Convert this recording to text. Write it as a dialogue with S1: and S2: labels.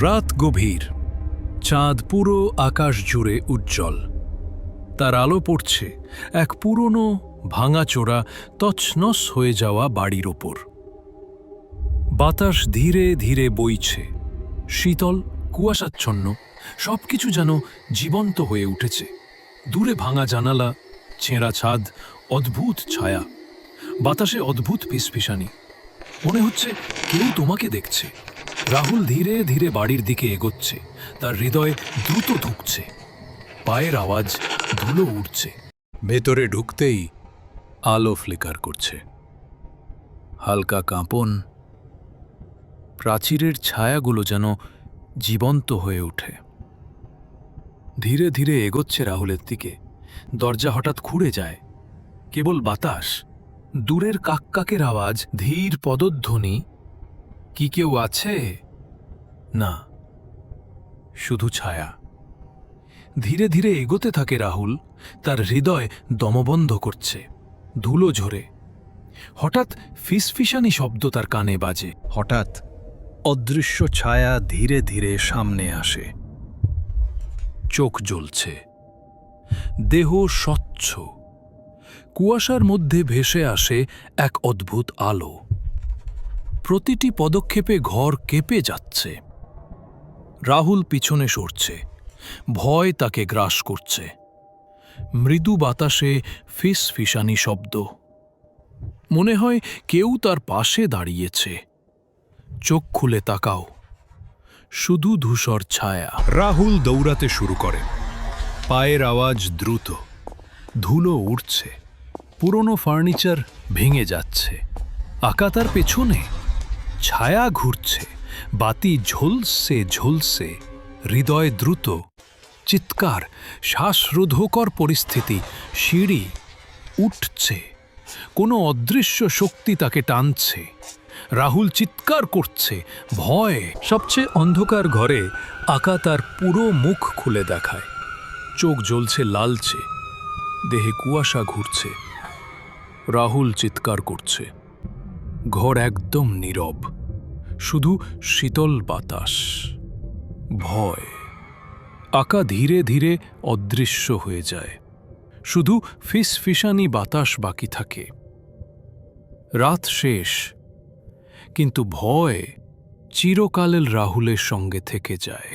S1: রাত গভীর। চাঁদ পুরো আকাশ জুড়ে উজ্জ্বল। তার আলো পড়ছে এক পুরনো ভাঙাচোরা তছনছ হয়ে যাওয়া বাড়ির ওপর। বাতাস ধীরে ধীরে বইছে। শীতল, কুয়াশাচ্ছন্ন, সবকিছু যেন জীবন্ত হয়ে উঠেছে। দূরে ভাঙা জানালা, ছেঁড়া ছাদ, অদ্ভুত ছায়া। বাতাসে অদ্ভুত ফিসফিসানি। মনে হচ্ছে কেউ তোমাকে দেখছে। রাহুল ধীরে ধীরে বাড়ির দিকে এগোচ্ছে। তার হৃদয় দ্রুত ধুকছে। পায়ের আওয়াজ ধুলো উঠছে ভেতরে ঢুকতেই আলো ফ্লিকার করছে। হালকা কাঁপন, প্রাচীরের ছায়াগুলো যেন জীবন্ত হয়ে ওঠে। ধীরে ধীরে এগোচ্ছে রাহুলের দিকে। দরজা হঠাৎ খুঁড়ে যায়। কেবল বাতাস। দূরের কাককাকের আওয়াজ, ধীর পদধ্বনি। কি কেউ আছে? না শুধু ছায়া। ধীরে ধীরে এগোতে থাকে রাহুল তার হৃদয় দমবন্ধ করছে ধুলো ঝরে। হঠাৎ ফিসফিসানি শব্দ তার কানে বাজে। হঠাৎ অদৃশ্য ছায়া ধীরে ধীরে সামনে আসে। চোখ জ্বলছে। দেহ স্বচ্ছ। কুয়াশার মধ্যে ভেসে আসে এক অদ্ভুত আলো। প্রতিটি পদক্ষেপে ঘর কেঁপে যাচ্ছে। রাহুল পিছনে সরছে। ভয় তাকে গ্রাস করছে। মৃদু বাতাসে ফিস ফিসানি শব্দ। মনে হয় কেউ তার পাশে দাঁড়িয়েছে। চোখ খুলে তাকাও। শুধু ধূসর ছায়া। রাহুল দৌড়াতে শুরু করে। পায়ের আওয়াজ দ্রুত। ধুলো উঠছে পুরনো ফার্নিচার ভেঙে যাচ্ছে। আকাতার পেছনে। ছায়া ঘুরছে, বাতি ঝলসে ঝলসে, হৃদয় দ্রুত, চিৎকার, শ্বাসরোধকর পরিস্থিতি, সিঁড়ি উঠছে, কোনো অদৃশ্য শক্তি তাকে টানছে, রাহুল চিৎকার করছে, ভয়। সবচেয়ে অন্ধকার ঘরে আকা তার পুরো মুখ খুলে দেখায়, চোখ জ্বলছে লালচে, দেহে কুয়াশা ঘুরছে, রাহুল চিৎকার করছে, ঘর একদম নীরব। শুধু শীতল বাতাস। ভয়। আকা ধীরে ধীরে অদৃশ্য হয়ে যায়। শুধু ফিসফিসানি বাতাস বাকি থাকে। রাত শেষ। কিন্তু ভয় চিরকালের রাহুলের সঙ্গে থেকে যায়।